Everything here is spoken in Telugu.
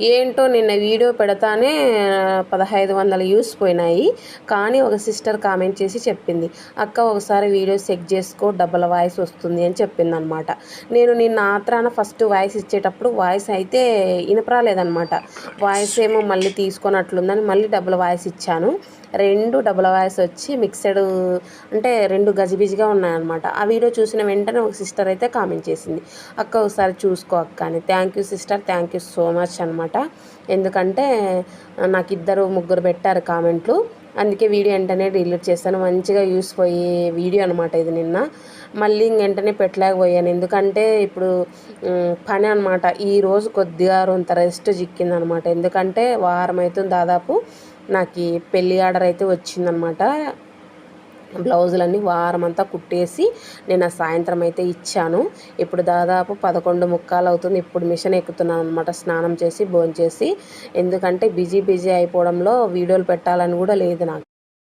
ఏంటో నిన్న వీడియో పెడతానే పదహైదు వందల వ్యూస్ పోయినాయి. కానీ ఒక సిస్టర్ కామెంట్ చేసి చెప్పింది అక్క ఒకసారి వీడియో చెక్ చేసుకో డబల్ వాయిస్ వస్తుంది అని చెప్పింది అనమాట నేను నిన్న ఆత్రాన ఫస్ట్ వాయిస్ ఇచ్చేటప్పుడు వాయిస్ అయితే వినపరాలేదనమాట వాయిస్ ఏమో మళ్ళీ తీసుకున్నట్లుందని మళ్ళీ డబుల్ వాయిస్ ఇచ్చాను. రెండు డబుల్ వాయిస్ వచ్చి మిక్సెడ్ అంటే రెండు గజిబిజిగా ఉన్నాయన్నమాట ఆ వీడియో చూసిన వెంటనే ఒక సిస్టర్ అయితే కామెంట్ చేసింది అక్క ఒకసారి చూసుకో అక్క అని. Thank you sister thank you so much అనమాట అనమాట ఎందుకంటే నాకు ఇద్దరు ముగ్గురు పెట్టారు కామెంట్లు. అందుకే వీడియో వెంటనే డిలీట్ చేస్తాను. మంచిగా యూస్ పోయే వీడియో అనమాట ఇది నిన్న. మళ్ళీ వెంటనే పెట్టలేకపోయాను. ఎందుకంటే ఇప్పుడు పని అనమాట ఈరోజు కొద్దిగా రొంత రెస్ట్ చిక్కిందనమాట ఎందుకంటే వారం అవుతుంది దాదాపు. నాకు పెళ్ళి ఆర్డర్ అయితే వచ్చిందనమాట బ్లౌజులన్నీ వారం అంతా కుట్టేసి నేను ఆ సాయంత్రం అయితే ఇచ్చాను. ఇప్పుడు దాదాపు పదకొండు ముక్కాలు అవుతుంది. ఇప్పుడు మిషన్ ఎక్కుతున్నాను అనమాట స్నానం చేసి భోంచేసి. ఎందుకంటే బిజీ బిజీ అయిపోవడంలో వీడియోలు పెట్టాలని కూడా లేదు నాకు.